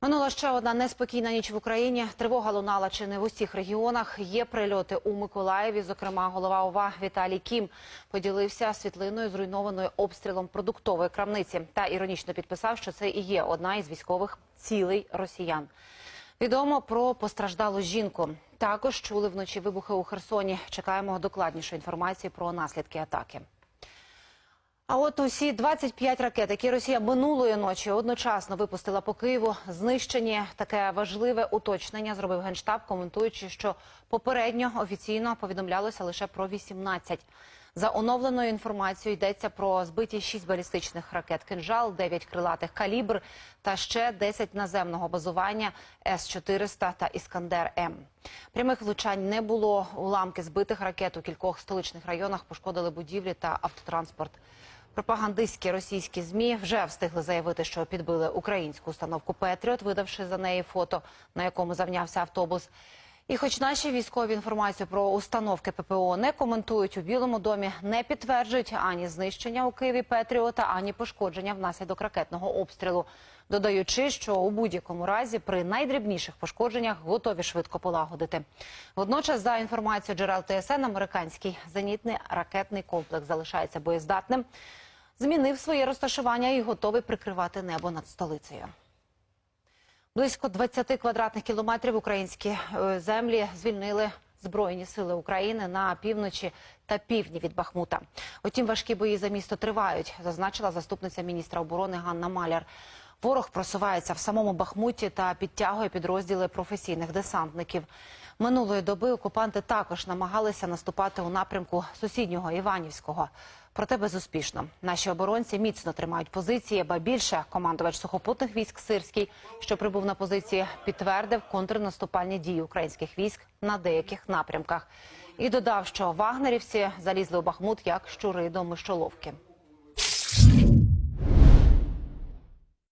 Минула ще одна неспокійна ніч в Україні. Тривога лунала чи не в усіх регіонах. Є прильоти у Миколаєві. Зокрема, голова ОВА Віталій Кім поділився світлиною зруйнованою обстрілом продуктової крамниці та іронічно підписав, що це і є одна із військових цілей росіян. Відомо про постраждалу жінку. Також чули вночі вибухи у Херсоні. Чекаємо докладнішої інформації про наслідки атаки. А от усі 25 ракет, які Росія минулої ночі одночасно випустила по Києву, знищені. Таке важливе уточнення зробив генштаб, коментуючи, що попередньо офіційно повідомлялося лише про 18. За оновленою інформацією йдеться про збиті 6 балістичних ракет «Кинжал», 9 крилатих «Калібр» та ще 10 наземного базування С-400 та «Іскандер-М». Прямих влучань не було. Уламки збитих ракет у кількох столичних районах пошкодили будівлі та автотранспорт. Пропагандистські російські змі вже встигли заявити, що підбили українську установку Петріот, видавши за неї фото, на якому завнявся автобус. І, хоч наші військові інформацію про установки ППО не коментують у Білому домі, не підтверджують ані знищення у Києві Петріота, ані пошкодження внаслідок ракетного обстрілу, додаючи, що у будь-якому разі при найдрібніших пошкодженнях готові швидко полагодити. Водночас, за інформацією джерел ТСН, американський зенітний ракетний комплекс залишається боєздатним, змінив своє розташування і готовий прикривати небо над столицею. Близько 20 квадратних кілометрів українські е, землі звільнили Збройні сили України на півночі та півдні від Бахмута. Утім, важкі бої за місто тривають, зазначила заступниця міністра оборони Ганна Маляр. Ворог просувається в самому Бахмуті та підтягує підрозділи професійних десантників. Минулої доби окупанти також намагалися наступати у напрямку сусіднього Іванівського. Проте безуспішно. Наші оборонці міцно тримають позиції, ба більше командувач сухопутних військ Сирський, що прибув на позиції, підтвердив контрнаступальні дії українських військ на деяких напрямках. І додав, що вагнерівці залізли у Бахмут як щури до мишоловки.